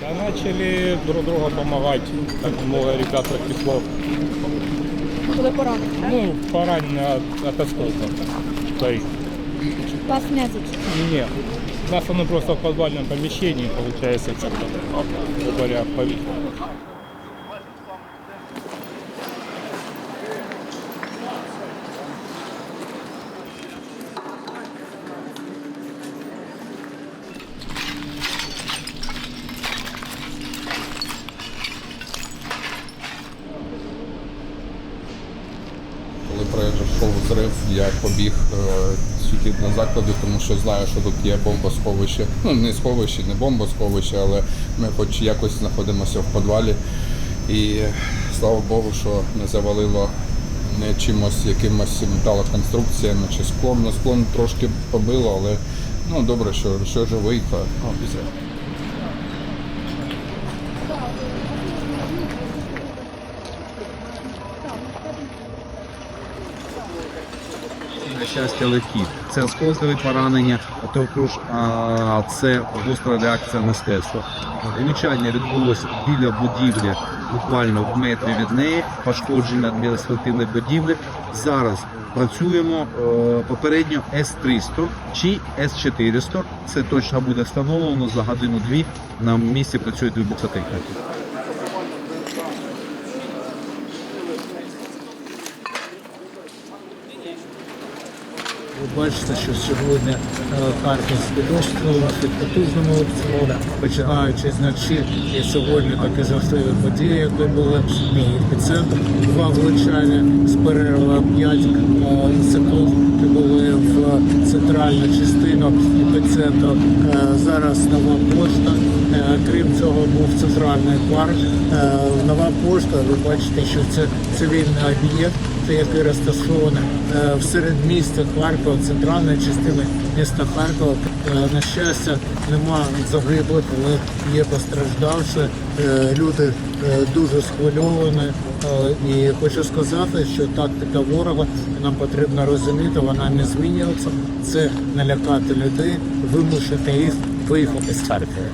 Да начали друг другу помогать. Так много ребят отекло. Були поранені? Ну, поранено от, от осколков. своих. Вас не зачитали? Нет. У нас оно просто в подвальном помещении, получается, как-то, говоря. Коли пройшов взрив, я побіг е, сюди на заклади, тому що знаю, що тут є бомбосховище. Ну, не сховище, не бомбосховище, але ми хоч якось знаходимося в підвалі. І слава Богу, що не завалило не чимось, якимось металоконструкціями чи склом. Ну, склон трошки побило, але ну, добре, що, що живий, то ну, все. На щастя, легкі. Це осколкові поранення, а також а, це гостра реакція мистецтва. Влучання відбулося біля будівлі, буквально в метрі від неї, пошкодження адміністративної будівлі. Зараз працюємо е, попередньо С-300 чи С-400. Це точно буде встановлено за годину-дві. На місці працюють вибухотехніки. Ви бачите, що сьогодні е, Харківський дощ під потужними обстрілами, починаючи з ночі, і сьогодні такі жахливі події, які були. Мій епіцентр, два влучання з перерва 5 секунд, були в центральну частину епіцентру. Е, Зараз нова пошта. Е, Крім цього, був центральний парк. Е, Нова пошта, ви бачите, що це цивільний об'єкт який розташований е, в середмісті Харкова, центральної частини міста Харкова. Е, На щастя, нема загиблих, але є постраждавші. Е, Люди е, дуже схвильовані. Е, І хочу сказати, що тактика ворога нам потрібно розуміти, вона не змінюється. Це налякати людей, вимушити їх виїхати з Харкова.